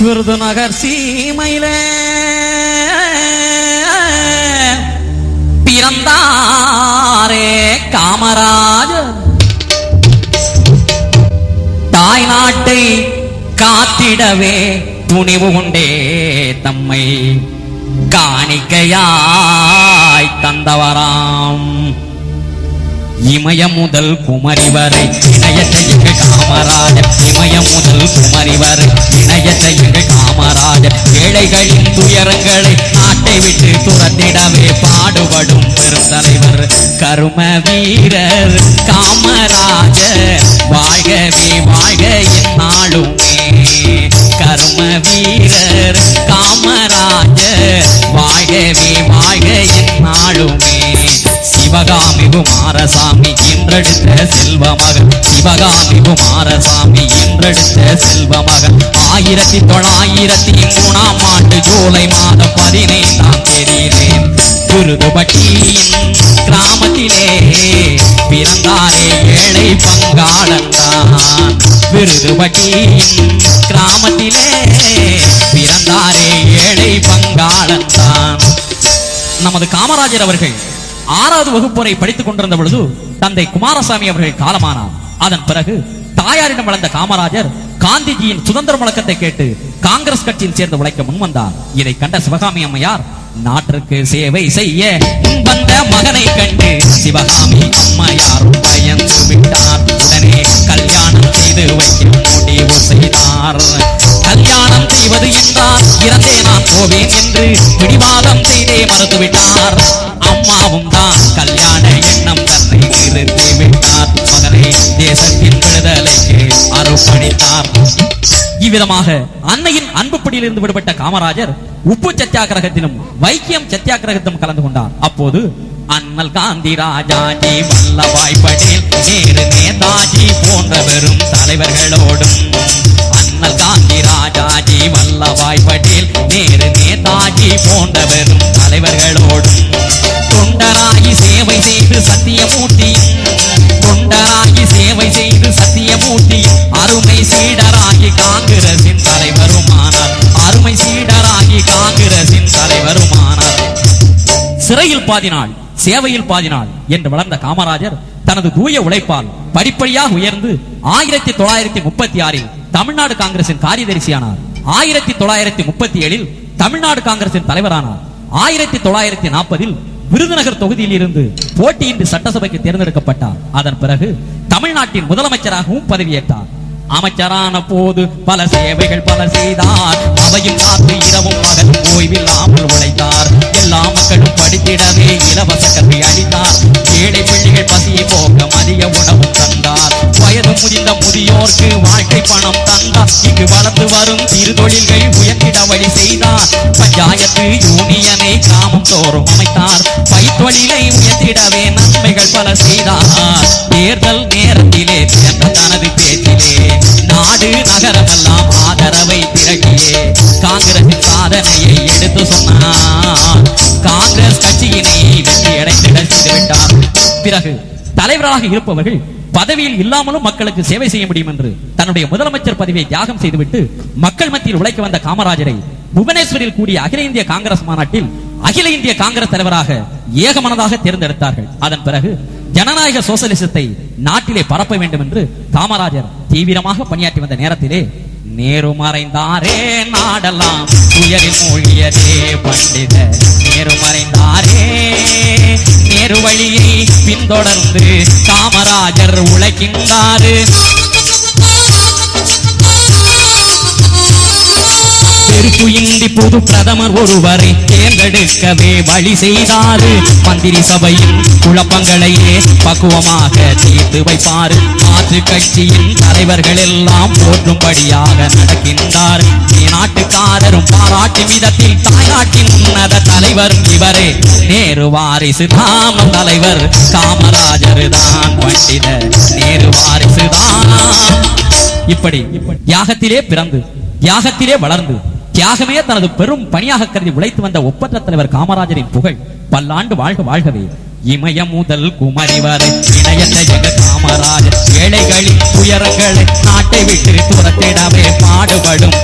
விருதுநகர் சீமையில. பிறந்தாரே காமராஜர் தாய் நாட்டை காத்திடவே துணிவு உண்டே தம்மை காணிக்கையாய் தந்தவராம். இமய முதல் குமரி வரை இணையத்தை எங்கள் காமராஜர். இமய முதல் துயரங்களை நாட்டை விட்டு துரத்திடவே பாடுபடும் பெருந்தலைவர் கரும வீரர் காமராஜர். வாழ்கவே வாழ்க என்னாலுமே கரும வீரர் காமராஜர். வாழ்கவே வாழ்க என்னாலுமே சிவகாமி குமாரசாமி என்றெடுத்த செல்வமகன். சிவகாமி குமாரசாமி என்றெடுத்த செல்வமகன். ஆயிரத்தி தொள்ளாயிரத்தி மூணாம் ஆண்டு ஜூலை மாதம் பதினைந்தாம் தெரியிலேன் குருதுபட்டியின் கிராமத்திலே பிறந்தாரே ஏழை பங்காளன் தான் விருதுபட்டியின் கிராமத்திலே பிறந்தாரே ஏழை பங்காளன் தான் நமது காமராஜர் அவர்கள் ஆறாவது வகுப்புரை படித்துக் கொண்டிருந்த பொழுது தந்தை குமாரசாமி அவர்கள் காலமானார். அதன் பிறகு தாயாரிடம் வளர்ந்த காமராஜர் காந்திஜியின் சுதந்திர முழக்கத்தை கேட்டு காங்கிரஸ் கட்சியில் சேர்ந்து உழைக்க முன்வந்தார் இதை கண்ட சிவகாமி அம்மையார் நாட்டிற்கு சேவை செய்ய வந்த மகனை கண்டு சிவகாமி அம்மையார் பயந்து விட்டார். உடனே கல்யாணம் செய்து வைக்க முடிவு செய்தார். கல்யாணம் செய்வது என்றால் இறந்தே நான் போவேன் என்று பிடிவாதம் செய்தே மறுத்துவிட்டார் அம்மாவும் தான் வைத்தார் இவ்விதமாக அன்னையின் அன்புப்படியிலிருந்து விடுபட்ட காமராஜர் உப்பு சத்தியாகிரகத்திலும் வைக்கியம் சத்தியாகிரகத்திலும் கலந்து கொண்டார். அப்போது அண்ணல் காந்தி ராஜாஜி வல்லபாய் படேல் நேரு நேதாஜி போன்ற வெறும் தலைவர்களோடும் அண்ணல் காந்தி ராஜாஜி வல்லபாய் படேல் நேரு நேதாஜி போன்ற வெறும் தலைவர்களோடும் தொண்டராகி சேவை செய்து சத்தியமூர்த்தி வேலையில் பாதி நாள் சேவையில் பாதி நாள் என்று வளர்ந்த காமராஜர் தனது தூய உழைப்பால் படிப்படியாக உயர்ந்து ஆயிரத்தி தொள்ளாயிரத்தி முப்பத்தி ஆறில் தமிழ்நாடு காங்கிரசின் காரியதரிசியானார். ஆயிரத்தி தொள்ளாயிரத்தி முப்பத்தி ஏழில் தமிழ்நாடு காங்கிரசின் தலைவரானார். ஆயிரத்தி தொள்ளாயிரத்தி நாற்பதில் விருதுநகர் தொகுதியில் இருந்து போட்டியின்றி சட்டசபைக்கு தேர்ந்தெடுக்கப்பட்டார். அதன் பிறகு தமிழ்நாட்டின் முதலமைச்சராகவும் பதவியேற்றார். அமைச்சரான போது பல சேவைகள் பல செய்தார். அவையும் காத்து இரவும் பகல் ஓய்வில்லாமல் உழைத்தார். எல்லா மக்களும் படித்திடவே இலவச கல்வி அளித்தார். ஏழை பிள்ளைகள் பசியை போக்க மதிய உணவும் தந்தார். வயது முதிந்த முதியோர்க்கு வாழ்க்கை பணம் தந்தார். இங்கு வளர்ந்து வரும் சிறு தொழில்கள் உயர்த்திட வழி செய்தார். பஞ்சாயத்து யூனியனை கிராமம் தோறும் அமைத்தார். பைத்தொழிலை உயர்த்திடவே நன்மைகள் பல செய்தார். தேர்தல் நேர பிறகு தலைவராக இருப்பவர்கள் பதவியில் இல்லாமலும் மக்களுக்கு சேவை செய்ய முடியும் என்று தன்னுடைய முதலமைச்சர் பதவியை தியாகம் செய்துவிட்டு மக்கள் மத்தியில் உழைக்க வந்த காமராஜரை புவனேஸ்வரில் கூடிய அகில இந்திய காங்கிரஸ் மாநாட்டில் அகில இந்திய காங்கிரஸ் தலைவராக ஏகமனதாக தேர்ந்தெடுத்தார்கள். அதன் பிறகு ஜனநாயக சோசலிசத்தை நாட்டிலே பரப்ப வேண்டும் என்று காமராஜர் தீவிரமாக பணியாற்றி வந்த நேரத்திலே நேரு மறைந்தாரே நாடெல்லாம் துயரில் மூழ்கியதே பண்டித. நேரு மறைந்தாரே நேரு வழியை பின்தொடர்ந்து காமராஜர் உழைக்கின்றாரு. செருப்பு இந்தி புது பிரதமர் ஒருவரை தேர்ந்தெடுக்கவே வழி செய்தாரு. மந்திரி சபையின் குழப்பங்களையே பக்குவமாக தீர்த்து வைப்பாரு. மாற்று கட்சியின் தலைவர்கள் எல்லாம் போற்றும்படியாக நடக்கின்றார். நாட்டுக்காரரும் பாராட்டு விதத்தில் தாய்நாட்டின் உன்னத தலைவர் இவரே. நேரு வாரிசு தாம தலைவர் காமராஜர் தான் பண்டிதர் நேரு வாரிசு தான்? இப்படி. யாகத்திலே பிறந்து யாகத்திலே வளர்ந்து தியாகமே தனது பெரும் பணியாக கருதி உழைத்து வந்த ஒப்பற்ற தலைவர் காமராஜரின் புகழ் பல்லாண்டு வாழ்க வாழ்கவே. இமய முதல் குமரி வரை எங்க காமராஜர். ஏழைகளின் துயரங்களை நாட்டை விட்டு துரத்திடவே பாடுபடும்